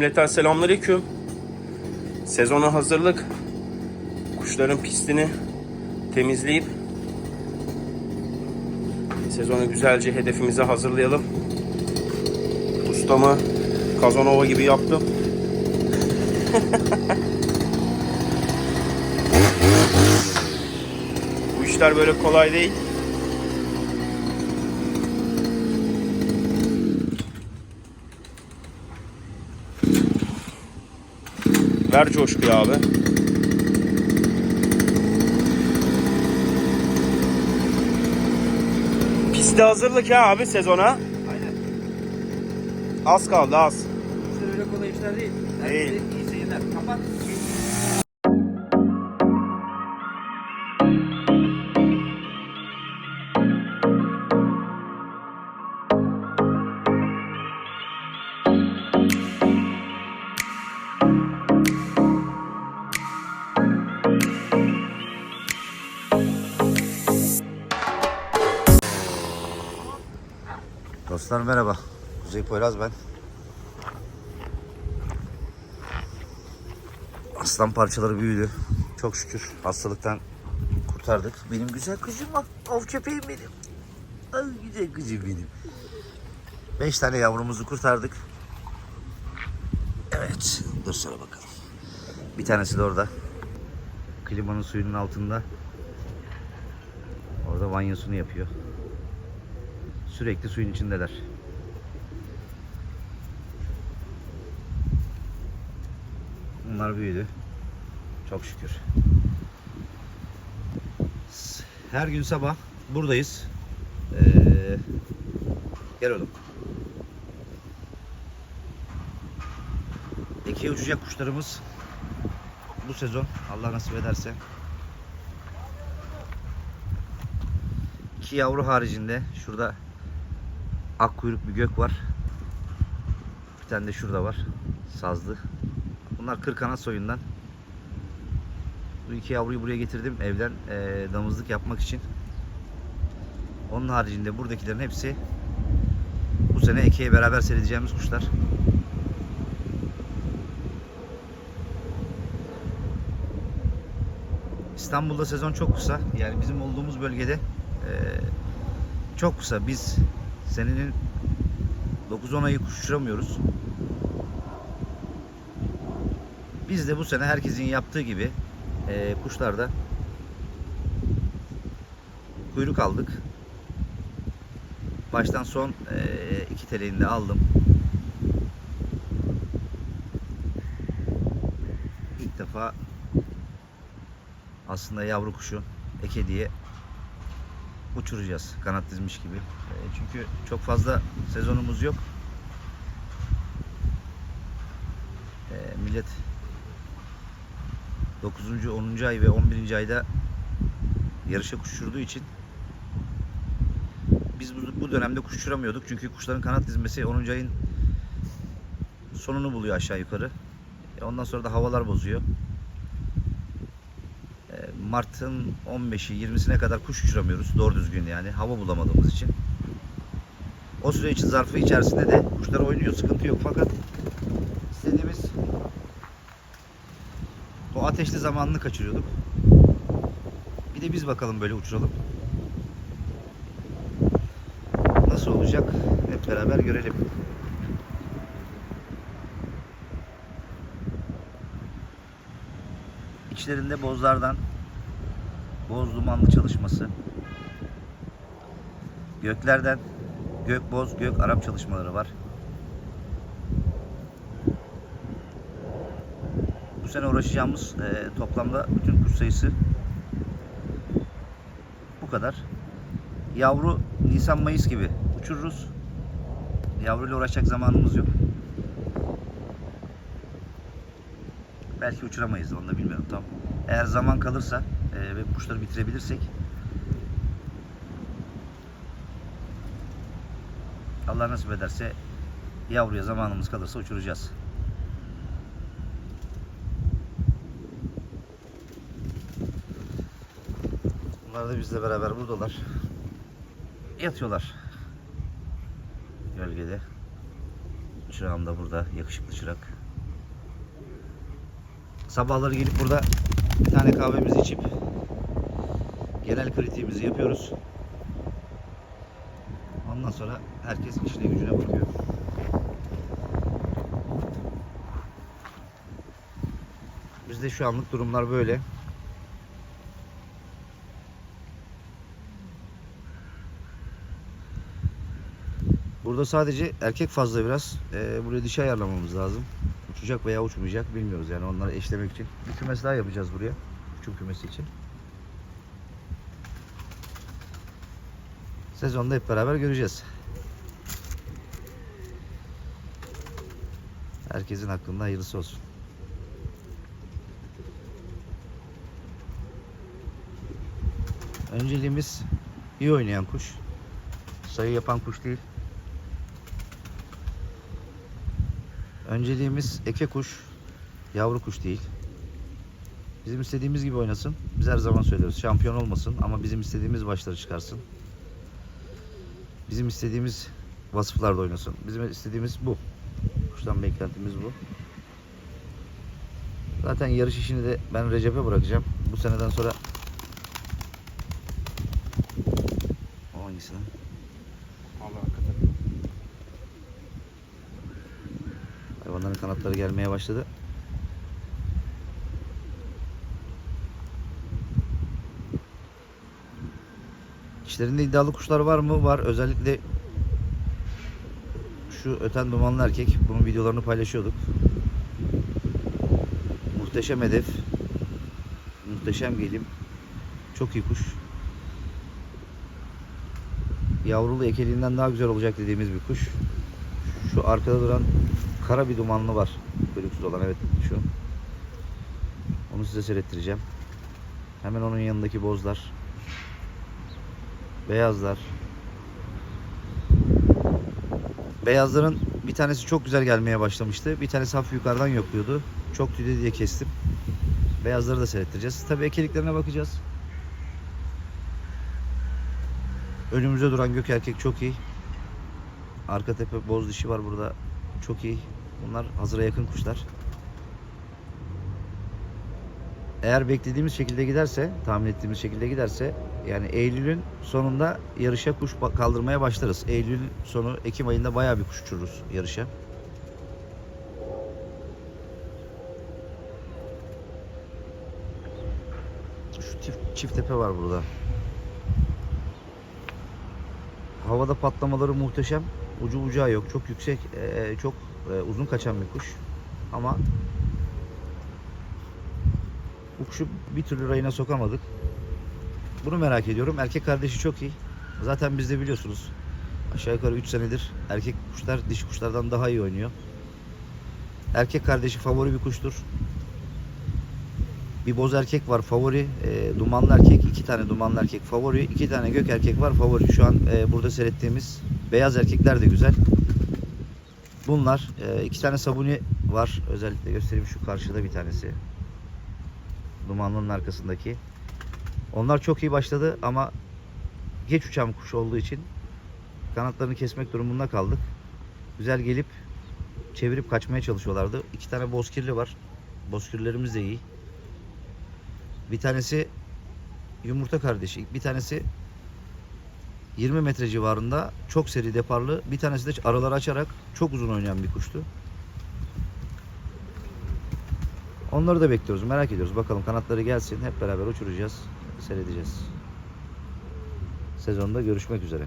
Cümleten selamünaleyküm. Sezona hazırlık. Kuşların pistini temizleyip sezonu güzelce hedefimize hazırlayalım. Ustamı Kazanova gibi yaptım. Bu işler böyle kolay değil. Ver coşkuyu abi. Piste hazırlık ya abi sezona. Aynen. Az kaldı az. İşler öyle kolay işler değil. Değil. İyi seyirler. Kapat. Dostlar merhaba. Kuzey Poyraz ben. Aslan parçaları büyüdü. Çok şükür hastalıktan kurtardık. Benim güzel kızım bak. Of köpeğim benim. Ay güzel kızım benim. Beş tane yavrumuzu kurtardık. Evet. Dur sonra bakalım. Bir tanesi de orada. Klimanın suyunun altında. Orada banyosunu yapıyor. Sürekli suyun içindeler. Bunlar büyüdü. Çok şükür. Her gün sabah buradayız. Ee, gel oğlum. İkiye uçacak kuşlarımız bu sezon Allah nasip ederse iki yavru haricinde şurada ak kuyruk bir gök var. Bir tane de şurada var. Sazlı. Bunlar kırkanat soyundan. Bu iki yavruyu buraya getirdim evden eee, damızlık yapmak için. Onun haricinde buradakilerin hepsi bu sene ekeye beraber seyredeceğimiz kuşlar. İstanbul'da sezon çok kısa. Yani bizim olduğumuz bölgede eee, çok kısa. Biz senenin 9-10 ayı kuş uçuramıyoruz. Biz de bu sene herkesin yaptığı gibi eee kuşlarda kuyruk aldık. Baştan son eee, iki teleğini de aldım. İlk defa aslında yavru kuşu eke diye uçuracağız kanat dizmiş gibi. E, çünkü çok fazla sezonumuz yok. E, millet 9. 10. ay ve 11. ayda yarışa kuş uçurduğu için biz bu, dönemde kuş uçuramıyorduk. Çünkü kuşların kanat dizmesi 10. ayın sonunu buluyor aşağı yukarı. E, ondan sonra da havalar bozuyor. Mart'ın 15'i 20'sine kadar kuş uçuramıyoruz doğru düzgün yani hava bulamadığımız için. O süre için zarfı içerisinde de kuşlar oynuyor sıkıntı yok fakat istediğimiz o ateşli zamanını kaçırıyorduk. Bir de biz bakalım böyle uçuralım. Nasıl olacak hep beraber görelim. İçlerinde bozlardan boz dumanlı çalışması. Göklerden gök boz gök Arap çalışmaları var. Bu sene uğraşacağımız e, toplamda bütün kuş sayısı bu kadar. Yavru Nisan Mayıs gibi uçururuz. Yavruyla uğraşacak zamanımız yok. Belki uçuramayız onu da bilmiyorum tam. Eğer zaman kalırsa kuşları bitirebilirsek Allah nasip ederse yavruya zamanımız kalırsa uçuracağız. Bunlar da bizle beraber buradalar. Yatıyorlar. Gölgede. Çırağım da burada. Yakışıklı çırak. sabahları gelip burada bir tane kahvemizi içip genel kritiğimizi yapıyoruz. Ondan sonra herkes işine gücüne bakıyor. Bizde şu anlık durumlar böyle. Burada sadece erkek fazla biraz. Ee, buraya dişi ayarlamamız lazım. Uçacak veya uçmayacak bilmiyoruz yani onları eşlemek için. Bir kümes daha yapacağız buraya. Uçum kümesi için. Sezonda hep beraber göreceğiz. Herkesin hakkında hayırlısı olsun. Önceliğimiz iyi oynayan kuş. Sayı yapan kuş değil. Önceliğimiz eke kuş, yavru kuş değil. Bizim istediğimiz gibi oynasın. Biz her zaman söylüyoruz. Şampiyon olmasın ama bizim istediğimiz başları çıkarsın. Bizim istediğimiz vasıflarda oynasın. Bizim istediğimiz bu. Kuştan beklentimiz bu. Zaten yarış işini de ben Recep'e bırakacağım. Bu seneden sonra o hangisi lan? Hayvanların kanatları gelmeye başladı. İşlerinde iddialı kuşlar var mı? Var. Özellikle şu öten dumanlı erkek. Bunun videolarını paylaşıyorduk. Muhteşem hedef. Muhteşem gelim. Çok iyi kuş. Yavrulu ekeliğinden daha güzel olacak dediğimiz bir kuş. Şu arkada duran kara bir dumanlı var. Bölüksüz olan evet şu. Onu size seyrettireceğim. Hemen onun yanındaki bozlar. Beyazlar. Beyazların bir tanesi çok güzel gelmeye başlamıştı. Bir tanesi hafif yukarıdan yokluyordu. Çok tüyde diye kestim. Beyazları da seyrettireceğiz. Tabii ekeliklerine bakacağız. Önümüzde duran gök erkek çok iyi. Arka tepe boz dişi var burada. Çok iyi. Bunlar hazıra yakın kuşlar. Eğer beklediğimiz şekilde giderse, tahmin ettiğimiz şekilde giderse yani Eylül'ün sonunda yarışa kuş kaldırmaya başlarız. Eylül sonu Ekim ayında bayağı bir kuş uçururuz yarışa. Şu çift, çift tepe var burada. Havada patlamaları muhteşem. Ucu bucağı yok. Çok yüksek, eee, çok eee, uzun kaçan bir kuş. Ama bu kuşu bir türlü rayına sokamadık. Bunu merak ediyorum. Erkek kardeşi çok iyi. Zaten biz de biliyorsunuz. Aşağı yukarı 3 senedir erkek kuşlar dişi kuşlardan daha iyi oynuyor. Erkek kardeşi favori bir kuştur. Bir boz erkek var favori. E, dumanlı erkek. iki tane dumanlı erkek favori. iki tane gök erkek var favori. Şu an e, burada seyrettiğimiz beyaz erkekler de güzel. Bunlar. E, iki tane sabuni var. Özellikle göstereyim şu karşıda bir tanesi. Dumanlının arkasındaki. Onlar çok iyi başladı ama geç uçan kuş olduğu için kanatlarını kesmek durumunda kaldık. Güzel gelip çevirip kaçmaya çalışıyorlardı. İki tane bozkirli var. Bozkirlerimiz de iyi. Bir tanesi yumurta kardeşi. Bir tanesi 20 metre civarında çok seri deparlı. Bir tanesi de araları açarak çok uzun oynayan bir kuştu. Onları da bekliyoruz. Merak ediyoruz. Bakalım kanatları gelsin. Hep beraber uçuracağız. Seyredeceğiz. Sezonda görüşmek üzere.